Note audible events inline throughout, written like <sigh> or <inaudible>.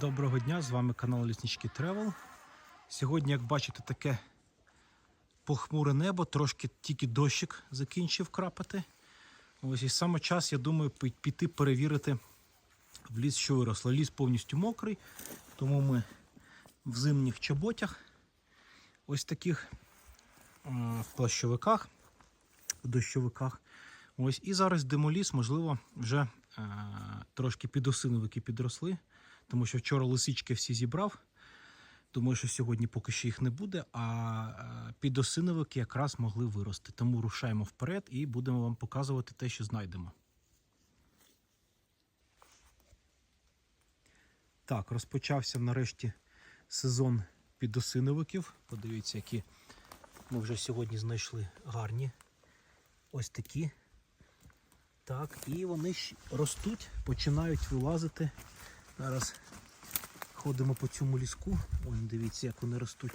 Доброго дня, з вами канал Ліснички Тревел. Сьогодні, як бачите, таке похмуре небо, трошки тільки дощик закінчив крапати. Ось і саме час, я думаю, піти перевірити в ліс, що виросло. Ліс повністю мокрий, тому ми в зимніх чоботях, ось таких в плащовиках, в дощовиках. Ось і зараз демоліс, можливо, вже трошки підосиновики підросли, тому що вчора лисички всі зібрав. Думаю, що сьогодні поки що їх не буде, а е, підосиновики якраз могли вирости. Тому рушаємо вперед і будемо вам показувати те, що знайдемо. Так, розпочався нарешті сезон підосиновиків. Подивіться, які ми вже сьогодні знайшли гарні. Ось такі. Так, і вони ростуть, починають вилазити. Зараз ходимо по цьому ліску. Ой, дивіться, як вони ростуть.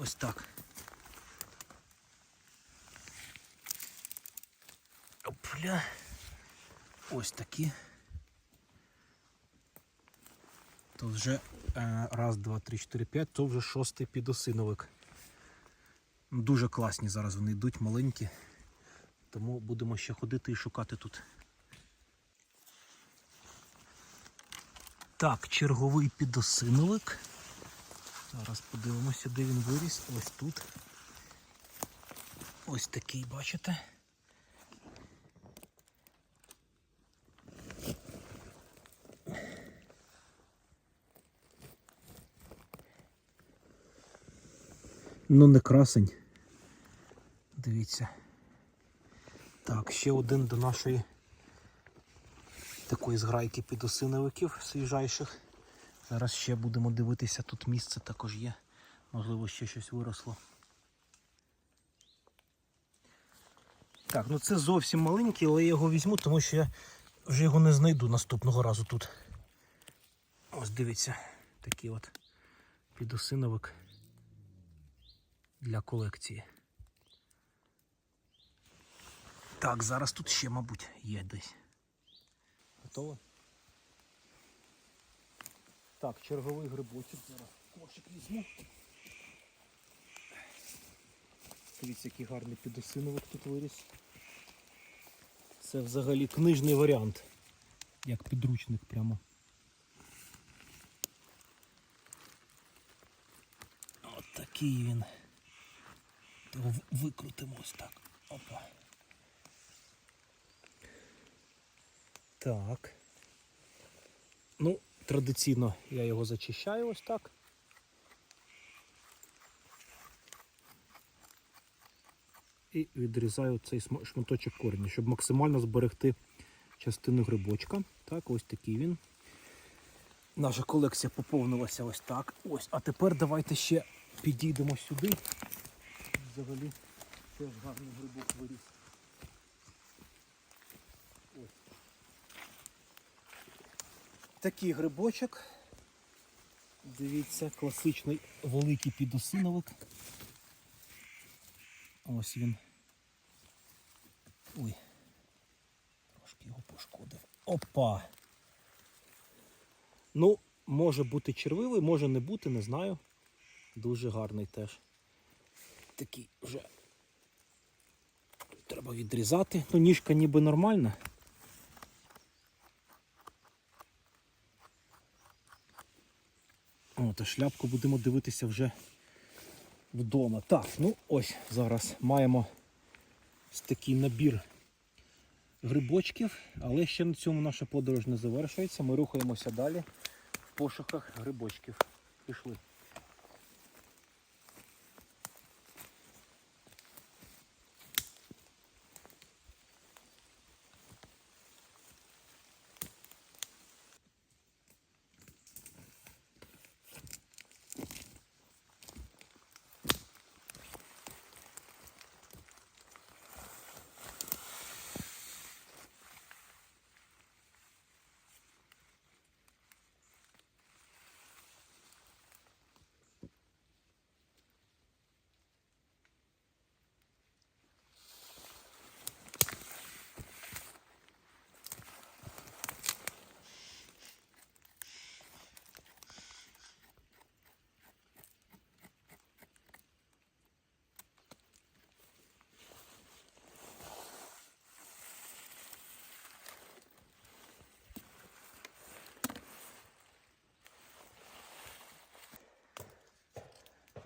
Ось так. Опля. Ось такі. То вже е, раз, два, три, чотири, п'ять, то вже шостий підосиновик. Дуже класні зараз вони йдуть, маленькі. Тому будемо ще ходити і шукати тут. Так, черговий підосиновик. Зараз подивимося, де він виріс. Ось тут. Ось такий, бачите? Ну, не красень. Дивіться. Так, ще один до нашої такої зграйки підосиновиків свіжайших. Зараз ще будемо дивитися, тут місце також є. Можливо, ще щось виросло. Так, ну це зовсім маленький, але я його візьму, тому що я вже його не знайду наступного разу тут. Ось дивіться, такий от підосиновик для колекції. Так, зараз тут ще, мабуть, є десь. Готово? Так, черговий грибочок. Зараз кошик візьму. Дивіться, який гарний підосиновик тут виріс. Це взагалі книжний варіант. Як підручник прямо. От такий він. Його в- викрутимо ось так. Опа. Так. Ну, традиційно я його зачищаю ось так. І відрізаю цей шматочок коріння, щоб максимально зберегти частину грибочка. Так, ось такий він. Наша колекція поповнилася ось так. Ось. А тепер давайте ще підійдемо сюди. Взагалі теж гарний грибок виріс. Такий грибочок. Дивіться, класичний великий підосиновик. Ось він. Ой. Трошки його пошкодив. Опа! Ну, може бути червивий, може не бути, не знаю. Дуже гарний теж. Такий вже треба відрізати. Ну, ніжка ніби нормальна. Та шляпку будемо дивитися вже вдома. Так, ну ось зараз маємо ось такий набір грибочків, але ще на цьому наша подорож не завершується. Ми рухаємося далі в пошуках грибочків. Пішли.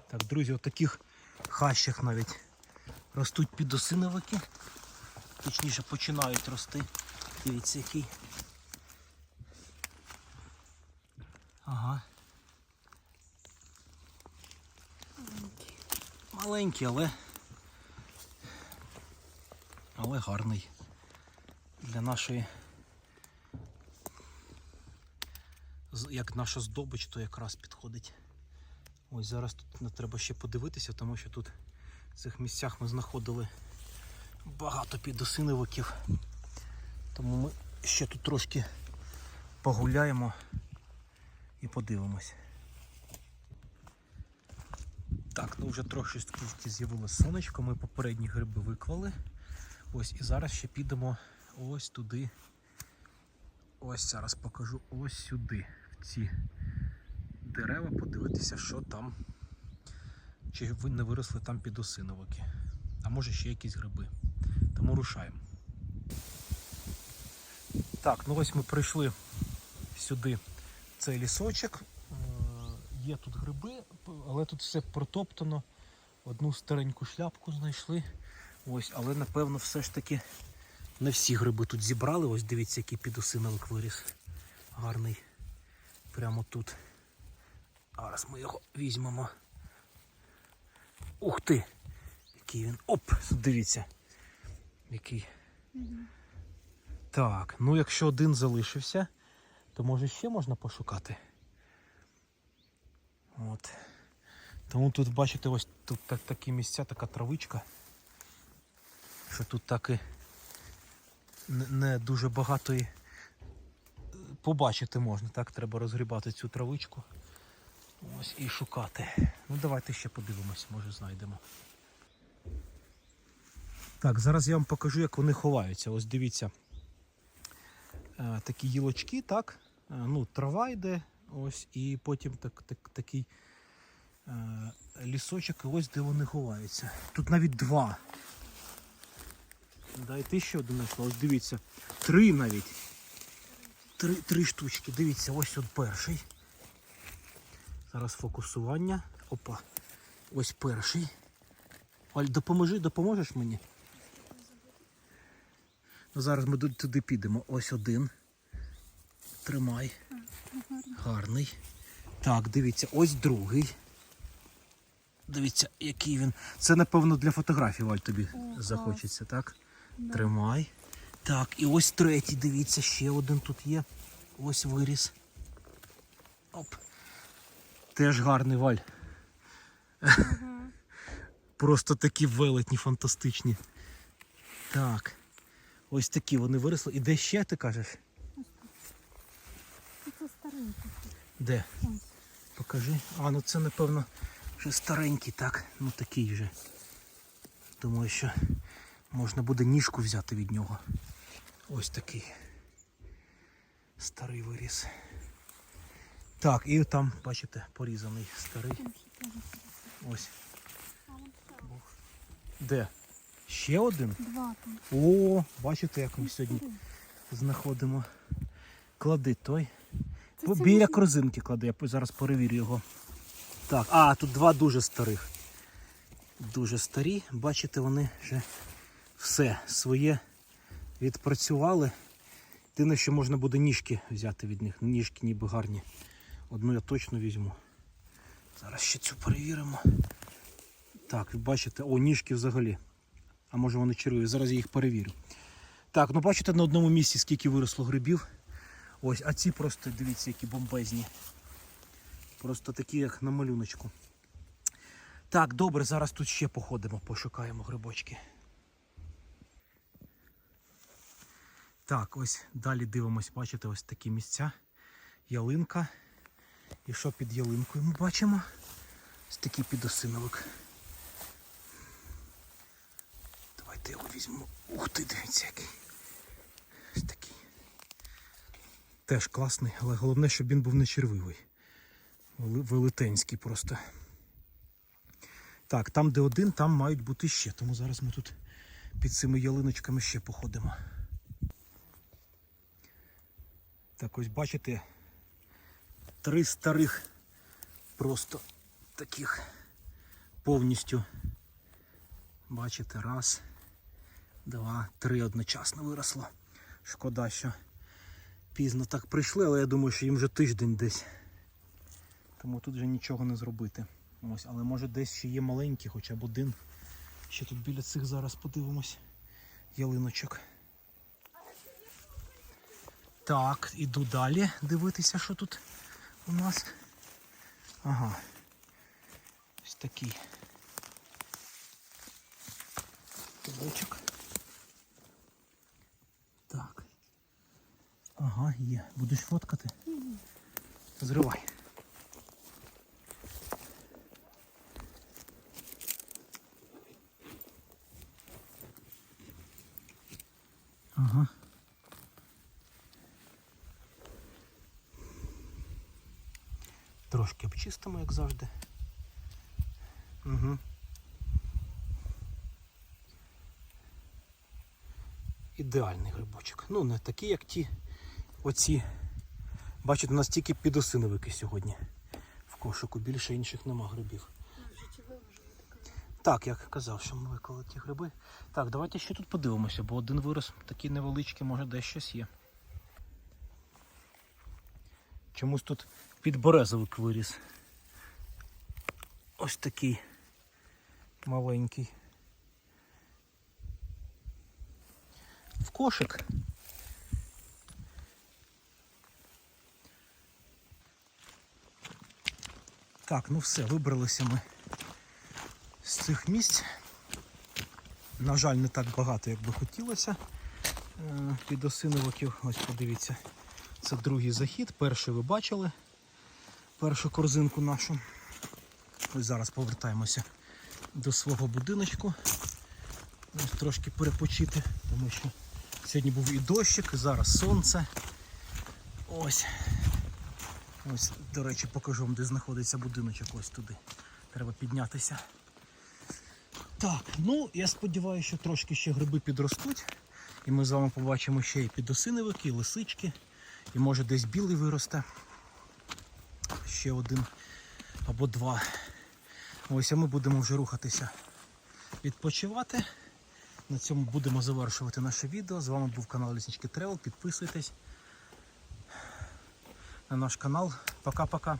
Так, друзі, в таких хащах навіть ростуть підосиновики. Точніше починають рости. Дивіться який. Ага. Маленький, Маленький, але. Але гарний. Для нашої. Як наша здобич, то якраз підходить. Ось зараз тут треба ще подивитися, тому що тут в цих місцях ми знаходили багато підосиновиків. Тому ми ще тут трошки погуляємо і подивимось. Так, ну вже трохи з'явилося сонечко, ми попередні гриби виклали. Ось і зараз ще підемо ось туди. Ось зараз покажу ось сюди, в ці дерева, подивитися, що там. Чи не виросли там підосиновики. А може ще якісь гриби. Тому рушаємо. Так, ну ось ми прийшли сюди цей лісочок. Е, Є тут гриби, але тут все протоптано. Одну стареньку шляпку знайшли. Ось, але напевно все ж таки не всі гриби тут зібрали. Ось дивіться, який підосиновик виріс. Гарний. Прямо тут. Зараз ми його візьмемо. Ух ти! Який він. Оп! Дивіться. Який. Так, ну якщо один залишився, то може ще можна пошукати. От. Тому тут, бачите, ось тут так, такі місця, така травичка. Що тут так і не, не дуже багато і е, побачити можна, так? Треба розгрібати цю травичку. Ось і шукати. Ну давайте ще подивимось, може знайдемо. Так, зараз я вам покажу, як вони ховаються. Ось дивіться. Е, такі гілочки, так? Е, ну, трава йде, ось, і потім так, так, такий е, лісочок, ось де вони ховаються. Тут навіть два. Дайте ще один знайшла. Ось дивіться. Три навіть. Три, три штучки. Дивіться, ось от перший. Зараз фокусування. Опа. Ось перший. Оль, допоможи, допоможеш мені? Ну, зараз ми туди підемо. Ось один. Тримай. Гарний. Так, дивіться, ось другий. Дивіться, який він. Це, напевно, для фотографій, Валь, тобі О, захочеться, так? Да. Тримай. Так, і ось третій, дивіться, ще один тут є. Ось виріс. Оп. Теж гарний валь. Ага. <laughs> Просто такі велетні, фантастичні. Так. Ось такі вони виросли. І де ще ти кажеш? Це старенький. Де? Ось. Покажи. А, ну це напевно вже старенький, так. Ну такий вже. Думаю, що можна буде ніжку взяти від нього. Ось такий. Старий виріс. Так, і там, бачите, порізаний старий. Ось. Де? Ще один? Два там. О, бачите, як ми сьогодні знаходимо. Клади той. Це Біля корзинки клади, я зараз перевірю його. Так, а, тут два дуже старих. Дуже старі. Бачите, вони вже все своє відпрацювали. Єдине, що можна буде ніжки взяти від них. Ніжки ніби гарні. Одну я точно візьму. Зараз ще цю перевіримо. Так, ви бачите, о, ніжки взагалі. А може вони червиві. Зараз я їх перевірю. Так, ну бачите на одному місці, скільки виросло грибів. Ось, а ці просто дивіться, які бомбезні. Просто такі, як на малюночку. Так, добре, зараз тут ще походимо, пошукаємо грибочки. Так, ось далі дивимось, бачите, ось такі місця. Ялинка. І що під ялинкою ми бачимо? Ось такий підосиновик. Давайте його візьмемо. Ух ти, дивіться який. Ось такий. Теж класний, але головне, щоб він був не червивий. Велетенський просто. Так, там, де один, там мають бути ще. Тому зараз ми тут під цими ялиночками ще походимо. Так ось бачите, три старих просто таких повністю. Бачите, раз, два, три одночасно виросло. Шкода, що пізно так прийшли, але я думаю, що їм вже тиждень десь. Тому тут вже нічого не зробити. Ось, але може десь ще є маленькі, хоча б один. Ще тут біля цих зараз подивимось ялиночок. Так, іду далі дивитися, що тут у нас. Ага. Ось такий. Кубочок. Так. Ага, є. Будеш фоткати? Зривай. Трошки обчистимо, як завжди. Угу. Ідеальний грибочок. Ну, не такий, як ті оці. Бачите, у нас тільки підосиновики сьогодні. В кошику більше інших нема грибів. Так, як казав, що ми виклали ті гриби. Так, давайте ще тут подивимося, бо один вирос такий невеличкий, може десь щось є. Чомусь тут підберезовик виріс. Ось такий маленький. В кошик. Так, ну все, вибралися ми з цих місць. На жаль, не так багато, як би хотілося. Е, Підосиновиків, ось подивіться, це другий захід. Перший ви бачили. Першу корзинку нашу. Ось зараз повертаємося до свого будиночку. Ось трошки перепочити, тому що сьогодні був і дощик, і зараз сонце. Ось. Ось, до речі, покажу вам, де знаходиться будиночок. Ось туди. Треба піднятися. Так, ну я сподіваюся, що трошки ще гриби підростуть. І ми з вами побачимо ще і підосиновики, і лисички. І може десь білий виросте. Ще один або два. Ось, а ми будемо вже рухатися відпочивати. На цьому будемо завершувати наше відео. З вами був канал Ліснички Тревел. Підписуйтесь на наш канал. Пока-пока.